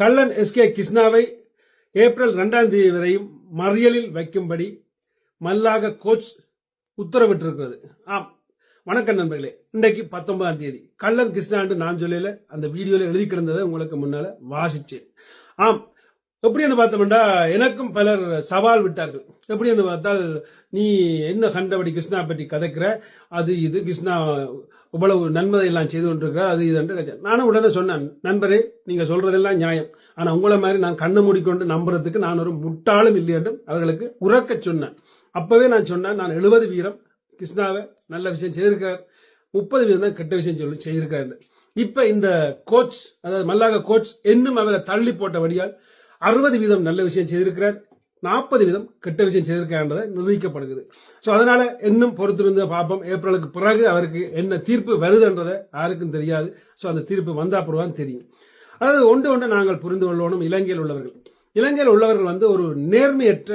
கள்ளன் SK கிருஷ்ணாவை April ரெண்டாம் தேதி வரையும் மறியலில் வைக்கும்படி மல்லாக கோச் உத்தரவிட்டிருக்கிறது. ஆம். வணக்கம் நண்பர்களே. இன்றைக்கு பத்தொன்பதாம் தேதி. கள்ளன் கிருஷ்ணாண்டு நான் சொல்லல அந்த வீடியோல எழுதி கிடந்ததை உங்களுக்கு முன்னால வாசிச்சேன் ஆம். எப்படின்னு பார்த்தோம்னா எனக்கும் பலர் சவால் விட்டார்கள். எப்படின்னு பார்த்தால் நீ என்ன கண்டபடி கிருஷ்ணா பற்றி கதைக்கிற? அது இது கிருஷ்ணா இவ்வளவு நன்மதை எல்லாம் செய்து கொண்டிருக்கிற அது இது கச்சேன் நானும் உடனே சொன்னேன் நண்பரே நீங்கள் சொல்றதெல்லாம் நியாயம். ஆனால் உங்களை மாதிரி நான் கண்ணை மூடிக்கொண்டு நம்புறதுக்கு நான் ஒரு முட்டாளும் இல்லை என்றும் அவர்களுக்கு உறக்க சொன்னேன். அப்பவே நான் சொன்னேன் நான் எழுபது வீரம் கிருஷ்ணாவை நல்ல விஷயம் செய்திருக்கிறார். முப்பது வீரம் தான் கெட்ட விஷயம் சொல்லி செய்திருக்கிறார் இப்போ இந்த கோச் அதாவது மல்லாக கோச் இன்னும் அவரை தள்ளி போட்டபடியால் அறுபது வீதம் நல்ல விஷயம் செய்திருக்கிறார் நாற்பது வீதம் கெட்ட விஷயம் செய்திருக்கான்றதை நிரூபிக்கப்படுகிறது. ஸோ அதனால இன்னும் பொறுத்திருந்த பார்ப்போம். ஏப்ரலுக்கு பிறகு அவருக்கு என்ன தீர்ப்பு வருதுன்றதை யாருக்கும் தெரியாது. ஸோ அந்த தீர்ப்பு வந்தா பிறகுதான் தெரியும். அதாவது ஒன்று ஒன்று நாங்கள் புரிந்து கொள்ளணும் இலங்கையில் உள்ளவர்கள். இலங்கையில் உள்ளவர்கள் வந்து ஒரு நேர்மையற்ற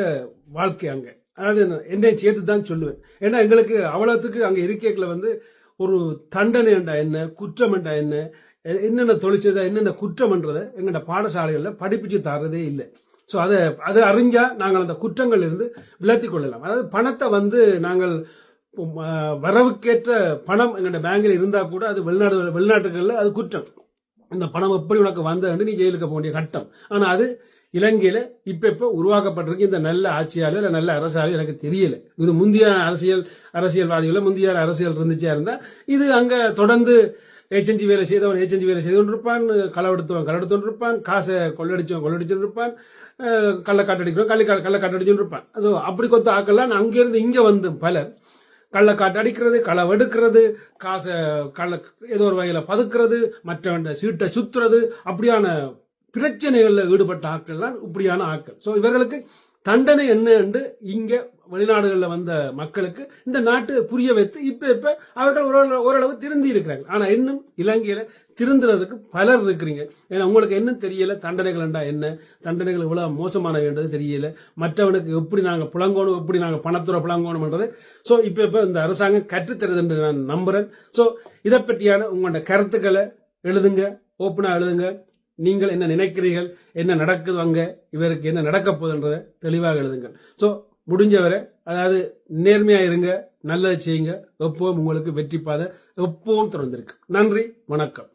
வாழ்க்கை அங்கே. அதாவது என்னை சேர்த்து தான் சொல்லுவேன். ஏன்னா எங்களுக்கு அவ்வளோத்துக்கு அங்கே இருக்கைகளை வந்து ஒரு தண்டனை என்றா என்ன குற்றம் என்றா என்ன என்னென்ன தொழிச்சதை என்னென்ன குற்றம்ன்றதை எங்களோட பாடசாலைகளில் படிப்பிச்சு தரதே இல்லை. ஸோ அதை அதை அறிஞ்சால் நாங்கள் அந்த குற்றங்கள் இருந்து விலத்தி கொள்ளலாம். அதாவது பணத்தை வந்து நாங்கள் வரவுக்கேற்ற பணம் எங்களோட பேங்கில் இருந்தால் கூட அது வெளிநாடு வெளிநாட்டுகளில் அது குற்றம். இந்த பணம் எப்படி உனக்கு வந்ததுன்னு நீ ஜெயிலுக்கு போக வேண்டிய கட்டம். ஆனால் அது இலங்கையில் இப்போ இப்போ உருவாக்கப்பட்டிருக்கு. இந்த நல்ல ஆட்சியாளர் இல்லை நல்ல அரசாலும் எனக்கு தெரியலை. இது முந்தைய அரசியல் அரசியல்வாதிகளில் முந்தைய அரசியல் இருந்துச்சா இருந்தால் இது அங்கே தொடர்ந்து ஏஜென்சி வேலை செய்தவன் ஏஜென்சி வேலை செய்து கொண்டிருப்பான். களவெடுத்தவன் களவெடுத்து இருப்பான் காசை கொள்ளடிச்சவன் கொள்ளடிச்சுட்டு இருப்பான். கள்ள காட்டடிக்கிறவன் கள்ளி கள்ள காட்டடிச்சுட்டு இருப்பான். ஸோ அப்படி கொத்த ஆக்கெல்லாம் அங்கேருந்து இங்கே வந்து பலர் கள்ளக்காட்டு அடிக்கிறது களவெடுக்கிறது காசை கள்ள ஏதோ ஒரு வகையில் பதுக்கிறது மற்றவன் சீட்டை சுத்துறது அப்படியான பிரச்சனைகளில் ஈடுபட்ட ஆட்கள்லாம் இப்படியான ஆட்கள் ஸோ இவர்களுக்கு தண்டனை என்ன என்று இங்கே வெளிநாடுகளில் வந்த மக்களுக்கு இந்த நாட்டு புரிய வைத்து இப்போ இப்போ அவர்கள் ஓரளவு ஓரளவு திருந்தி இருக்கிறாங்க ஆனால் இன்னும் இலங்கையில் திருந்துறதுக்கு பலர் இருக்கிறீங்க. ஏன்னா உங்களுக்கு என்ன தெரியல தண்டனைகள் என்றால் என்ன? தண்டனைகள் இவ்வளோ மோசமானதுன்றது தெரியல. மற்றவனுக்கு எப்படி நாங்கள் புலங்கோணும் எப்படி நாங்கள் பணத்துறை புலங்கோணும்ன்றது ஸோ இப்போ இப்போ இந்த அரசாங்கம் கற்றுத்தருது என்று நான் நம்புகிறேன் ஸோ இதை பற்றியான உங்களோட கருத்துக்களை எழுதுங்க ஓப்பனாக எழுதுங்க. நீங்கள் என்ன நினைக்கிறீர்கள் என்ன நடக்குது அங்கே இவருக்கு என்ன நடக்க போகுதுன்றதை தெளிவாக எழுதுங்கள். ஸோ முடிஞ்சவரை அதாவது நேர்மையா இருங்க நல்லதை செய்யுங்க. எப்பவும் உங்களுக்கு வெற்றி பாதை எப்பவும் திறந்திருக்கு. நன்றி வணக்கம்.